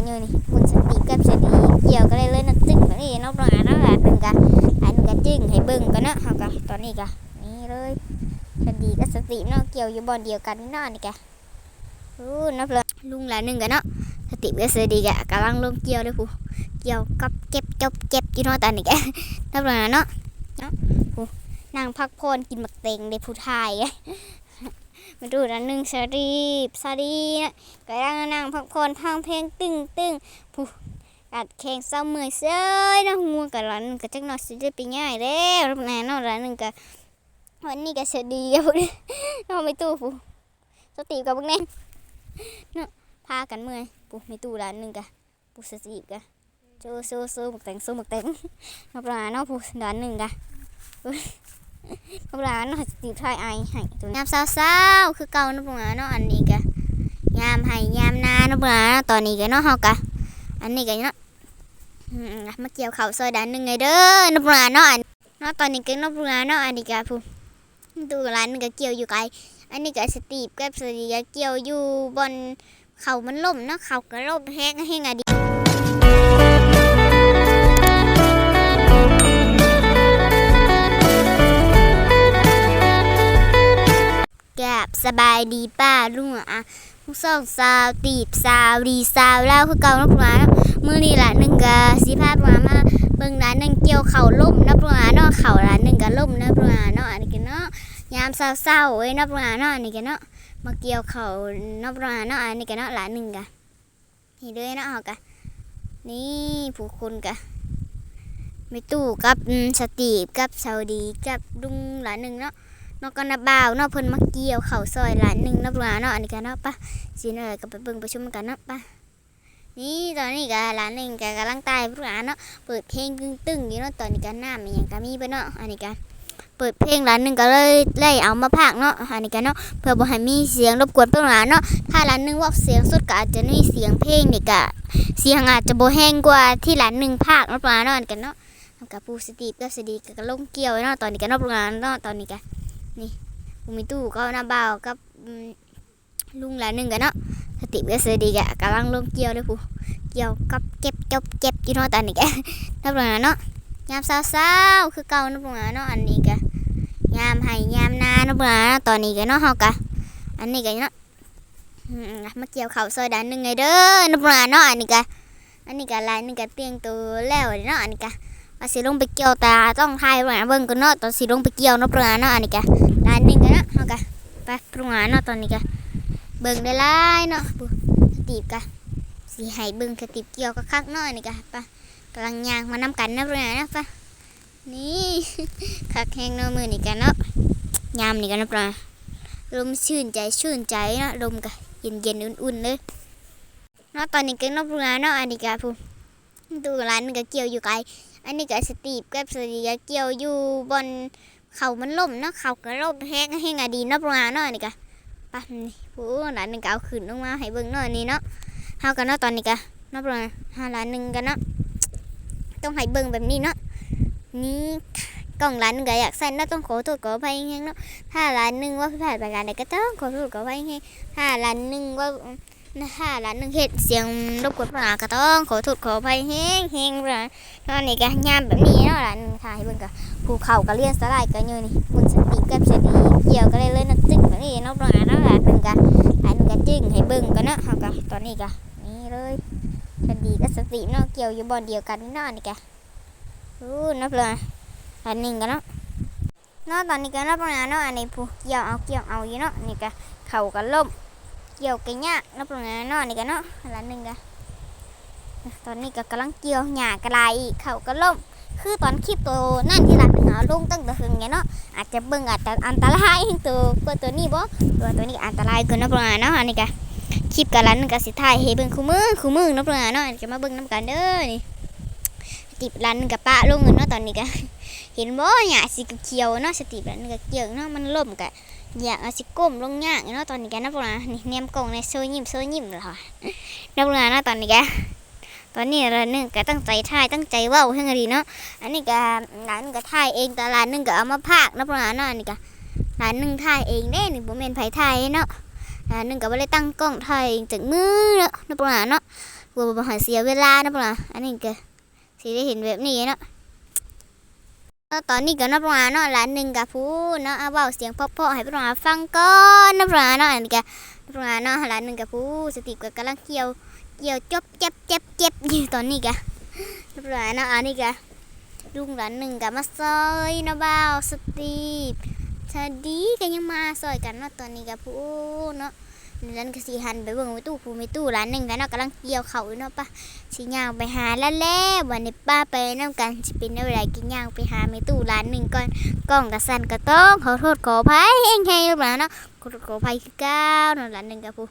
กันอยู่นี่คุณสติกับสติเกี่ยวก็เลยเลยนักจึ้งแบบนี้นาะประมาณนั้นแหละหนึ่งกะอันหนึ่งกะจึ้งให้เบิ่งกันเนาะเฮากะตอนนี้กะนี่เลยสติกับสติเนาะเกี่ยวอยู่บอนเดียวกันนี่นาะนี่กะอู้นับเลยลุงหลายหนึ่งกันเนาะสติกับสติกะกำลังลงเกี่ยวเลยผู้เกี่ยวกับเก็บจบเก็บอยู่เนาะตอนนี้กะนับเลยเนาะเนาะผู้นั่งพักผ่อนกินหมักเต็งในผู้ทาย มาดูอันหนึ่งสรีบสรีนะก็นั่งนั่งพักผ่อนพังเพลงตึงตึงผู้อัดแข่งเศร้าเมื่อยเซยนะงัวกับร้านนึงก็จักหน่อยสิได้ไปง่ายแล้วรับแน่นอนร้านหนึ่งก็วันนี้ก็สดีกับพวกนี้เราไม่ตู้ผู้สติกับพวกนี้เนาะพากันเมื่อยผู้ไม่ตู้ร้านหนึ่งก็ผู้สติก็โซโซโซหมกแต่งโซหมกแต่งนับร้านเนผู้ร้านหนึ่งก็พว กร้านเนาะสติทายไอให้ตัวยามเศร้าๆคือเก่านะพวกร้านเนาะอันนี้ก็ยามให้ยามนานะพวกร้านเนาตอนนี้ก็เนาะเฮาก็อันนี้ก็เนาะมาเกี่ยวเข้าซอยด้านหนึ่งไงเด้อนะพวกร้านเนาะอันเนาะตอนนี้ก็เนาะพวกร้านเนาะอันนี้ก็ผู้ดูร้านนึงก็เกี่ยวอยู่ไกลอันนี้ก็สตีฟกับสตีก็เกี่ยวอยู่บนเขามันล่มเนาะเขาก็ล่มแห้งแห้งอะดี สบายดีป้าลุงอะลุงสองสาวตีบสาวดีสาวแล้วคือเก่านับหลานมือนี่ละหนึ่งกะสิพาหลานมาเบิ่งร้านหนึ่งเกี่ยวเข่าล่มนับหลานเนาะเข่าร้านหนึ่งกะล่มนับหลานเนาะอันนี้กันเนาะยามเศร้าๆเอ้ยนับหลานเนาะอันนี้กันเนาะมาเกี่ยวเข่านับหลานเนาะอันนี้กันเนาะร้านหนึ่งกะนี่เลยเนาะเอากะนี่ผู้คนกะไม่ตู้กับสตีฟกับสาวดีกับลุงหลานหนึ่งเนาะ นอกกันนะบ่าวนอกเพิ่นมาเกี่ยวเข่าซอยหลานหนึ่งนอกหลานเนาะอันนี้กันเนาะปะสิเนอก็ไปเบิ่งประชุมกันเนาะปะนี่ตอนนี้ก็หลานหนึ่งก็กำลังตายพวกหลานเนาะเปิดเพลงกึ่งตึงอยู่เนาะตอนนี้ก็น้ำมันยังก็มีไปเนาะอันนี้กันเปิดเพลงหลานหนึ่งก็เลยไล่เอามาพากเนาะอันนี้กันเนาะเพื่อบ่ให้มีเสียงรบกวนพวกหลานเนาะถ้าหลานหนึ่งว่าเสียงสุดก็อาจจะมีเสียงเพลงนี่ก็เสียงอาจจะโบแห้งกว่าที่หลานหนึ่งพากนาะปลาเนาะอันนี้กันเนาะกับปูสตีฟกับสดีก็ลงเกี่ยวเนาะตอนนี้กันเนาะพวกหลานเนาะตอนนี้กัน นี่ผมมีตู้ก็น้าบ่ากับลุงหลานหนึ่งกันเนาะสติก็เสียดีกะกำลังลงเกี่ยวเลยผู้เกี่ยวกับเก็บจบเก็บอยู่นาะตอนนี้กะนับหลานเนาะยามเศร้าๆคือเก่านับหลานเนาะอันนี้กะยามให้ยามนานับหลานเนาะตอนนี้กะเนาะเฮากะอันนี้กะเนาะมาเกี่ยวเข่าวซอยด้านหนึ่งไงเด้อนับหลานเนาะอันนี้กะอันนี้กะลายหนึงกะเตียงตัวแล้วเนาะอันนี้กะ ว่าสิลงไปเกี่ยวแตาต้องทายหลานเบิ่งกันเนาะตอนสิลงไปเกี่ยวนับหลานเนาะอันนี้กะร้านหนึ่งกันเนาะเอากะไปปรุงาหารเนาะตอนนี้กะเบิ่งได้หลายเนาะปุ๊สตีบกะสีให้เบิ่งสตีบเกี่ยวกับคักเนาะนี่กะไปกำลังย่างมานำกันนะปรุงาหารเนาะไปนี่คักแห้งเนาะมือนี่กันเนาะยามนี่กันเนาะปรุงาหารลมชื่นใจชื่นใจเนาะลมกะเย็นเย็นอุ่นๆเลยเนาะตอนนี้กันเนาะปรุงาหารเนาะอันนี้กะพูดูร้านนึงกะเกี่ยวอยู่ไกล อันนี้กะสตีบกับสตีกะเกี่ยวอยู่บนเขามันล่มเนาะเขาก็ล่มแห้งแห้งอะดีนาะประมาณเนาะนี่กะปะนี่ผู้หลานหนึ่งก็เอาขึ้นลงมาให้เบิ่งเนาะนี่เนาะเฮากันเนาะตอนนี้กะนาะประมาณห้าล้านหนึ่งกันเนาะต้องให้เบิ่งแบบนี้เนาะนี่กล่องล้านหนึ่งก็อยากใส่เนาะต้องขอโทษขออภัยแห้งเนาะถ้าล้านหนึ่งว่าผิดพลาดประการใดก็ต้องขอโทษขออภัยแห้งถ้าล้านหนึ่งว่า ถ้าล้านหนึ่งเฮ็ดเสียงรบกวนประการก็ต้องขอโทษขออภัยแห้งแห้งประมาณเนาะนี่กะยามแบบนี้เนาะล้านหนึ่งถ่ายให้เบิ่งกะภูเขาก็เลี้ยงสลายกันอยู่นี่คุณสติกับสติเกี่ยวก็เลยเลยนักจึ้งแบบนี้เนอกโรงงานนั่นแหละหนึ่งกันอันนกันจึ้งให้เบิ่งกันเนาะเฮากันตอนนี้กันนี่เลยสติกับสติเนาะเกี่ยวอยู่บอนเดียวกันนี่เนาะนี่กันอู้นับเลยอันหนึ่งกันเนาะเนาะตอนนี้กันนับโรงงานเนาะอันนี้ผู้เกี่ยวเอาเกี่ยวเอาอยู่เนาะนี่กันเข่ากันล่ม เกี่ยวกันยากนับโรงงานเนาะนี่กันเนาะอันหนึ่งกันตอนนี้ก็กำลังเกี่ยวหญ้ากระไรเข่ากันล่ม คือตอนคลิปตัวนั่นที่หลังหาลุงตั้งแต่หึงไงเนาะอาจจะเบิ่งอาจจะอันตรายตัวกว่าตัวนี้บ่ตัวตัวนี้อันตรายกินนะประมาณเนาะอันนี้กะคลิปกันลันกับสิถ่ายให้เบิ่งคู่มือคู่มือนาะประมาณเนาะจะมาเบิ่งน้ำกันเด้อนี่ติบลันกับปะลงเงินเนาะตอนนี้กะ เห็นบ่หญ้าสีเขียวเนาะสติบลันกับเกี่ยวเนาะมันล่มกะอยากเอาสิก้มลงยากเนาะตอนนี้แกนะประมาณนี่แนมกล่องในโซยิ้มโซยิ้มเหรอนะประมาเนาะตอนนี้แกตอนนี้ร้านหนึงก็ตั้งใจถ่ายตั้งใจว้าให้ดีเนาะอันนี้ก็ร้านก็ถ่ายเองแต่ร้านนึงก็เอามาพากนะประมาณนั้นอันนี้ก็ร้านนึงถ่ายเองเด้นี่บ่แม่นไผถ่ายเนาะร้านนึงก็บ่ได้ตั้งกล้องถ่ายเองจากมือเนาะนะประมาเนาะกลัวบ่ห้เสียเวลานะพวกเราอันนี้ก็สิได้เห็นแบบนี้เนาะ เนาะตอนนี้ก็นาะพวกเราเนาะหลานหนึ่งก็พูดเนาะเอาเว้าเสียงเพาะๆให้พวกเราฟังก่อนนะพวกเราเนาะอันนี้ก็พวกเราเนาะหลานหนึ่งก็พูดสติก็กำลังเกี่ยวเกี่ยวจบเจ็บเจ็บเจ็บอยู่ตอนนี้ก็พวกเราเนาะอันนี้ก็ลุงหลานหนึ่งก็มาซอยเนาะเว้าสติชาดีก็ยังมาซอยกันเนาะตอนนี้ก็พูดเนาะ นั่นก็สิหันไปเบิ่งไปตู้ผู้มีตู้ร้านหนึ่งกันเนาะกำลังเกี่ยวเขาอยู่เนาะป้าสิย่างไปหาแล้วแล้ววันนี้ป้าไปนํกันสิเป็นอะไรกินย่างไปหามีตู้ร้านหนึ่งก่อนกล้องกระสันก็ต้องขอโทษขออภัยแห้งๆหรือเปล่าเนาะขอโทษขออภัยคือก้าวเนาะร้านหนึ่งกับผู้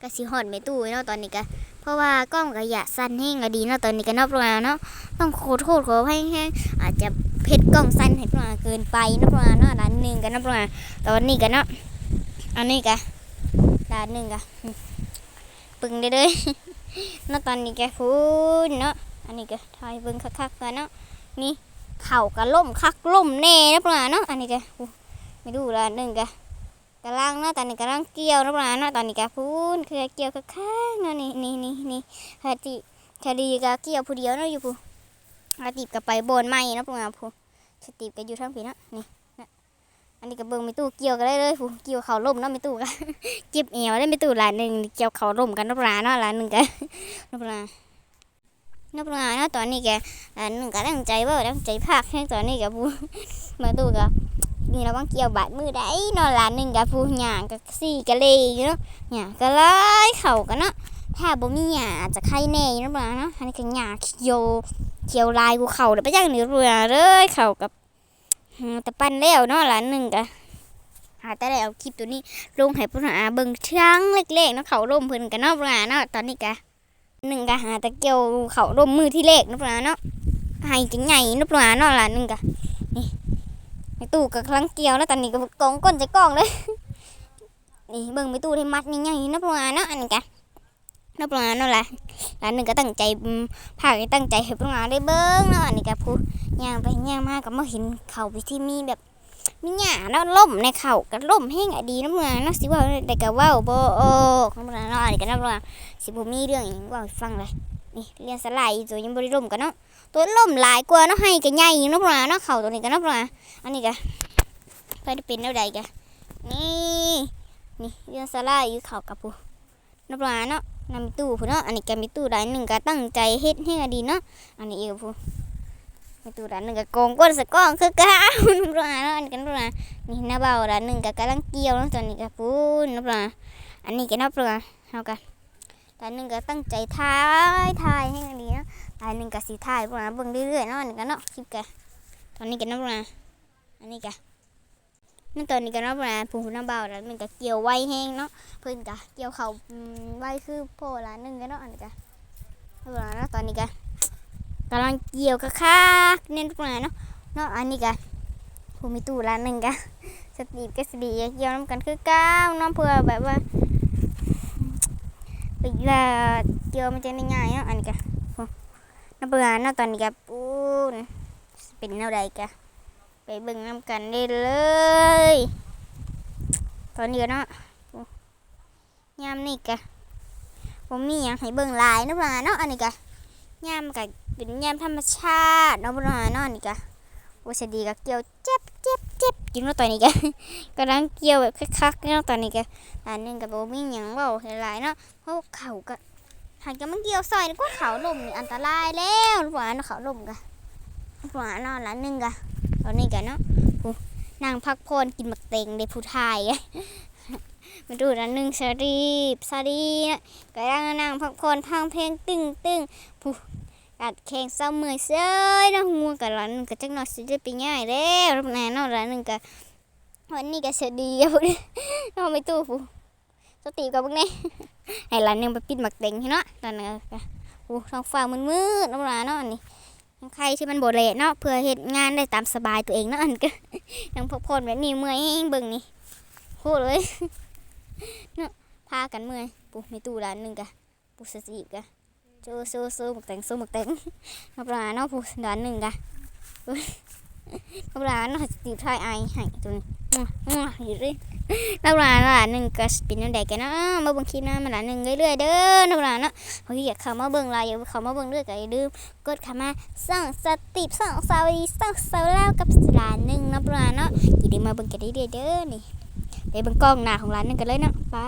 ก็สิฮอดมีตู้เนาะตอนนี้ก็เพราะว่ากล้องก็อย่าสั่นแห้งก็ดีเนาะตอนนี้ก็นาะเปล่าเนาะต้องขอโทษขออภัยแห้งอาจจะเพชรกล้องสั่นให้เปล่าเกินไปนาะเปล่าเนาะร้านหนึ่งกันนาะเปล่าตอนนี้ก็เนาะอันนี้ก็ ดานหนึ่งอะปึงได้เลยเนาะตอนนี้แกพูดเนาะอันนี้ก็ทายเบิ่งคักๆกันเนาะนี่เข่าก็ล่มคักล่มแน่นะปลาเนาะอันนี้แกไม่ดูละหนึ่งก็กำลังเนาะตอนนี้กำลังเกี่ยวนะปลาเนาะตอนนี้แกพูดคือเกี่ยวคักๆเนาะนี่นี่นี่นี่ฮาติคดีก็เกี่ยวผู้เดียวเนาะอยู่ผู้ฮาติก็ไปโบนไม้นะปลาผู้สติก็อยู่ทั้งผีเนาะนี่ อันนี้ก็เบิ่งไม่ตู้เกี่ยวกันได้เลยผู้เกี่ยวเข่าล่มเนาะไม่ตู้ก็เก็บเอวได้ไม่ตู้หลานหนึ่งเกี่ยวเขาร่มกันนับลาเนาะหลานหนึ่งกันนับลานับลาเนาะตอนนี้แกหลานหนึ่งก็ตั้งใจว่าตั้งใจภาคให้ตอนนี้แกพูมาตู้ก็นี่เราต้องเกี่ยวบาดมือได้นาะหลานหนึ่งกับผู้หยางกับสี่กะเลยอยู่เนาะหยางก็ไล่เข่ากันเนาะถ้าบ่มีหยาอาจจะไข่แน่นับลาเนาะอันนี้ก็หยาเขียวเขียวลายกูเข่าเดี๋ยวไปย่างเหนือเรือเลยเข่ากับ แต่ปั้นแล้วเนาะหลานหนึ่งก็หาแต่ได้เอาคลิปตัวนี้ลงให้ผู้หาเบิ่งครั้งเล็กๆเนาะเขาร่มเพิ่นกันเนาะปลาเนาะตอนนี้กะหนึ่งกะหาตะเกียวเขาร่มมือที่เล็กเนาะปลาเนาะให้จังใหญ่เนาะปลาเนาะล่ะหนึ่งกะนี่ในตู้กะครั้งเกียวแล้วตอนนี้ก็กองก้นใจกองเลยนี่เบิ่งไปตู้ที่มัดนี่ใหญ่เนาะปลาเนาะอันนี้กะเนาะปลาเนาะละล่ะหนึ่งก็ตั้งใจอืมพากันตั้งใจให้ปลาได้เบิ่งเนาะอันนี้กะผู้ ย่างไปย่างมาก็มาเห็นเขาไปที่มีแบบมีหญ้าเนาะล่มในเขาก็ล่มแห้งอะดีน้ำเมืองเนาะสิว่าแต่ก็เว้าบ่โอ้น้ำเมืองเนาะอันนี้ก็น้ำเมืองสิบ่มีเรื่องอีหยังเว่าฟังเลยนี่เรียนสไลด์ตัวยังบ่ได้ล่มกันเนาะตัวล่มหลายกว่าเนาะให้ก็ใหญ่อยู่น้ำเมืองเนาะเข่าตัวนี้ก็น้ำเมืองอันนี้ก็ไปได้เป็นแนวใดกะนี่นี่เรียนสไลด์อยู่เข่ากับผู้น้ำเมืองเนาะนำตู้ผู้เนาะอันนี้ก็มีตู้ใดหนึ่งก็ตั้งใจเฮ็ดให้ดีเนาะอันนี้อีกกับผู้ มีตู้ใดหนึ่งก็โกงก้นสะก้องคือกะน้ำเมืองเนาะอันนี้ก็น้ำเมืองนี่น้าเบาด้านหนึ่งก็กำลังเกี่ยวแล้วตอนนี้ก็พูนนับละอันนี้ก็นับละเอากันด้านหนึ่งก็ตั้งใจถ่ายถ่ายให้กันดีนะด้านหนึ่งก็สีถ่ายพวกนั้นเบิ่งเรื่อยๆเนาะอันนี้ก็เนาะคลิปกันตอนนี้ก็นับละอันนี้ก็นั่นตอนนี้ก็นับละผู้น้าเบาด้านหนึ่งก็เกี่ยวไว้แห้งเนาะเพิ่นก็เกี่ยวเขาไว้คือโพล้านหนึ่งก็เนาะอันนี้ก็นับละเนะตอนนี้ก็ กำลังเกี่ยวกะคักเน้นพวกนั้นเนาะเนาะอันนี้ก็ผู้มีตู้ร้านหนึ่งกะสตีฟก็สดีเกี่ยวน้ำกันคือก้าวน้องเพื่อแบบว่าเวลาเกี่ยวมันจะง่ายเนาะอันนี้กะโอ้น้ำเบื่อเนาะตอนนี้กะปูนเป็นแนวใดกะไปเบิ่งน้ำกันได้เลย ตอนนี้เนาะโอ้ยามนี่กะผมมีอย่างให้เบิ่งลายนาะเบื่อเนาะอันนี้กะ ยามกะเป็นยามธรรมชาติเนาะบื่อเนอนนี้กะว่าจะดีก็เกี่ยวเจ็บเจ็บเจ็บยู่เนาตอนนี้ก็กำลังเกี่ยวแบบคักๆเนาะตอนนี้ก็อันหนึงกับโบมีหยังเว่าหลายๆเนาะเพราะเขาก็หันกันมันเกี่ยวซอยนี่ก็เขาลมนี่อันตรายแล้วหวานเขาลมกะหวานเนาะหลานหนึงกะตอนนี้กันเนาะผู้นางพักพรกินหมักเต็งเด็ผู้ชาย มาดูอันหนึ่งสรีบสรีนะก็ยังนางพักพรพังเพลงตึงตึงผู้กัดแข่งเศร้าเมื่อยเซ้ยนาะงัวกับร้านหนึงก็จักหน่อยสิได้ไปง่ายแล้วรับแน่นาะร้านหนึ่งก็วันนี้ก็สดีกับพวกนี้เนาไม่ตู้ผู้สติกับพวกนี้ให้ร้านหนึ่งไปปิดหมักเต็งให้เนาะตอนนั้นก็ผู้ท้องฟ้ามืดมืดๆนาะร้านเนาะอันนี้ใครที่มันโบเละเนาะเพื่อเฮ็ดงานได้ตามสบายตัวเองเนาะอันก็ยังพักผ่อนแบบนี้เมื่อยเบิ่งนี่โคตรเลย เนาะพากันเมื่อยปุ๊มีตู้ร้านหนึ่งกะปุ๊สติกะโซโซโซหมกแตงโซหมกแตงนับร้านเนาะผู้านหนึ่งกะนับร้านเนาะตีทายไอายให้ตัวนี้อยู่ดินักร้านละหนึ่งก็เป็นน้ำแดงกันเนาะมาเบิ่งคลิปหน้ามาละหนึ่งเรื่อยๆเด้อนักร้านเนาะเฮ้ยอยากเข้ามาเบิ่งลายอยากเข้ามาเบิ่งเรื่อยก็อย่าลืมกดเข้ามาสั่งสติปส่งสาวดีสั่งสาวเล่ากับร้านหนึ่งนักร้านเนาะอย่าลืมมาเบิ่งกันได้เด้อเด้อนี่ ไปเบิ่งกล้องหน้าของร้านนึ่งกันเลยเนาะไป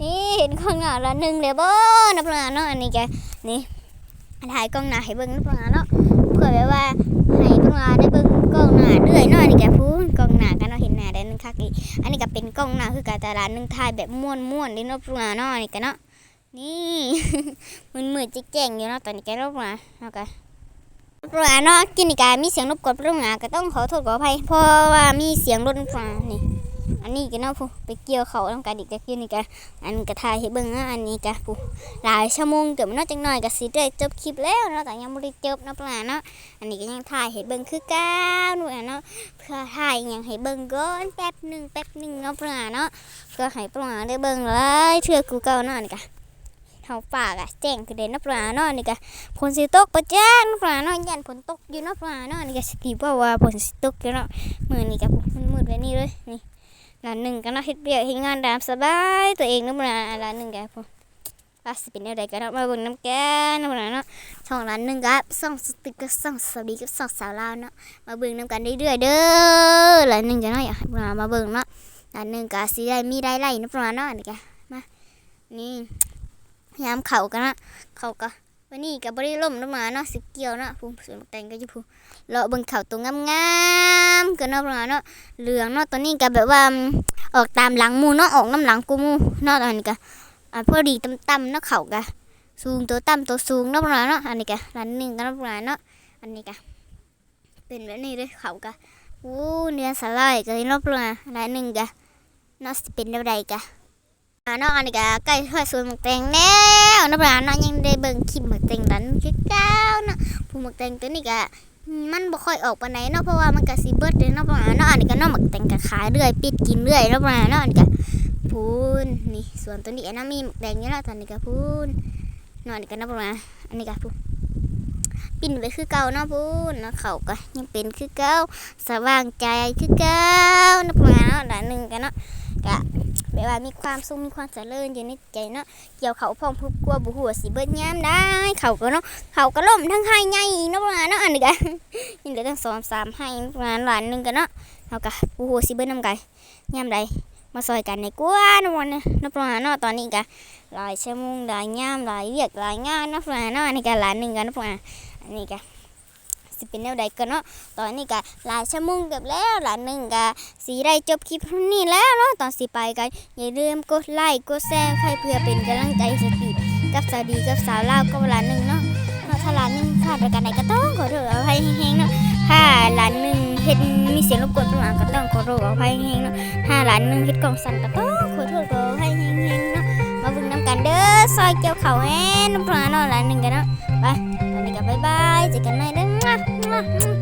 นี่เห็นกล้องหน้าร้านหนึ่งเดี๋ยวบ่นักร้านเนาะอันนี้แกนี่ถ่ายกล้องหน้าให้เบิ่งนักร้านเนาะเพื่อแบบว่าให้นักร้านได้เบิ่งกล้องหน้าเรื่อยเนาะอันนี้แกพูดกล้องหน้ากันเนาะเห็นหน้าได้นึงคักอีอันนี้ก็เป็นกล้องหน้าคือการตลาดหนึงถ่ายแบบม่วนม่วนๆเด้เนาะปรุงเนาะนี่กันเนาะนี่มันมืดๆแจ้งอยู่เนาะตอนนี้แกรบมาเนาะกันปรุงเนาะกินนี่กามีเสียงรบกวนปรุงก็ต้องขอโทษขออภัยเพราะว่ามีเสียงรถปรุงนี่ อันนี้กันเนาะผู้ไปเกี่ยวเขาทำการอีกจะกินนี่กะอันก็ถ่ายให้เบิ่งนะอันนี้กะผู้หลายชั่วโมงเกือบเนาะจังหน่อยก็สิได้จบคลิปแล้วเนาะแต่ยังบ่ได้จบเนาะปรุงเนาะอันนี้ก็ยังถ่ายให้เบิ่งคือก้าวนู่นะเนาะเพื่อถ่ายยังให้เบิ่งก่อนแป๊บหนึ่งแป๊บหนึ่งเนาะปลาเนาะเพื่อให้ปลาได้เบิ่งเลยเชื่อกูเก่าเนาะนี่กะเฮาปากอะแจ้งคือเด่นนาะปลาเนาะนี่กะฝนสิตกประจ้างนาะปลาเนาะยันฝนตกอยู่นาะปลาเนาะนี่กะสติว่าว่าฝนสิตกอยู่เนาะมือนี้กะมันมืดแบบนี้เลยนี่ ร้านหนึ่งก็เนาเฮ็ดเวียกเฮ็ดงานตามสบายตัวเองนาะปลาร้านหนึ่งแกพวกว่าสิเป็นแนวใดกันเนาะมาเบิ่งน้ำแกงเนาะปลาเนาะช่องร้านหนึ่งกะส่องสติกกอร์ส่องสบีกับส่องสาวลาวเนาะมาเบิ่งนํกันเรื่อยๆเด้อหลายหนึ่งจะน้อยอยากให้พวกเรามาเบิ่งเนาะหลายหนึ่งก็สิได้มีได้ไล่นะพวกเราเนาะนี่แกมานี่ยามเขากันนะเขาก็ วันนี้ก็บ่ได้ล่มน้ำมาเนาะสิเกี่ยวเนาะผู้สวนบักแต่งก็อยู่ผู้เลาะเบิ่งเขาตัวงามๆกันเนาะพวกเราเนาะเหลืองเนาะตัวนี้ก็แบบว่าออกตามหลังมูเนาะออกน้ำหลังกูมูเนาะอันนี้ก็อ่าพอดีต่ำๆเนาะเขาก็สูงตัวต่ำตัวสูงเนาะพวกเราเนาะอันนี้ก็หลายหนึ่งกันเนาะพวกเราเนาะอันนี้ก็เป็นแบบนี้เลยเขากะอู้เนื้อสลายก็รอบละหลายหนึ่งกะน่าสิเป็นแบบใดกะ อ่าน้องอันนี้กะใกล้ทอดสวนหมึกแตงแล้วนะปลาน้องยังได้เบิ่งคลิปหมึกแตงดันคือเก้านะผู้หมึกแตงตัวนี้กะมันบ่ค่อยออกปานไหนเนาะเพราะว่ามันกะสิเบิดเลยเนาะปลาเนาะอันนี้ก็น้องหมึกแตงกะขายเรื่อยปิดกินเรื่อยเนาะปลาเนาะอันนี้กะพูนนี่ส่วนตัวนี้นนั้นมีหมึกแดงอยู่แล้วตอนนี้กะพูนนอันนี้กะน้องปลาอันนี้กะพูนปิ่นไปคือเก่าเนาะพูนเนาะเขาก็ยังเป็นคือเก่าสว่างใจคือเก่านะประมาณเนาะหนึ่งกันเนาะ กะแบบว่ามีความสุขมีความเจริญอยู่ในใจเนาะเกี่ยวเขาพอมพูกลัวบุหัวสิเบิดยามได้ เขาก็เนาะเขาก็ล่มทั้งให้ใหญ่เนาะประมาณเนาะอันนี้กันนี่เหลือทั้งสองสามให้ประมาณหลานหนึ่งกันเนาะเขาก็บุหัวสิเบิดน้ำไก่ยามใดมาซอยกันในกวนวันนี้เนาะประมาณเนาะตอนนี้กะหลายชั่วโมงหลายยามหลายเวียกหลายงานนาะประมาณเนาะอันนี้กะหลานหนึ่งกันนาะประมาณอันนี้กะ สิเป็นแนวใดกันเนาะตอนนี้กะหลายชั่วโมงเกือบแล้วหลานหนึ่งกะสีได้จบคลิปนี้แล้วเนาะตอนสิไปกันอย่าลืมกดไลค์กดแชร์ให้เพื่อเป็นกำลังใจสติกับสาวดีกับสาวลาวกับหลานหนึ่งเนาะเนาะถ้าหลานหนึ่งพลาดประการใดก็ต้องขอโทษอภัยแห้งๆเนาะถ้าหลานหนึ่งเฮ็ดมีเสียงรบกวนประมาณก็ต้องขอโทษอภัยแห้งๆเนาะถ้าหลานหนึ่งเฮ็ดกล่องสั่นก็ต้องขอโทษขออภัยแห้งๆเนาะมาบิ่งน้ำกันเด้อซอยเกี่ยวเขาแห้งน้ำปลาเนาะหลานหนึ่งกันเนาะ ไปตอน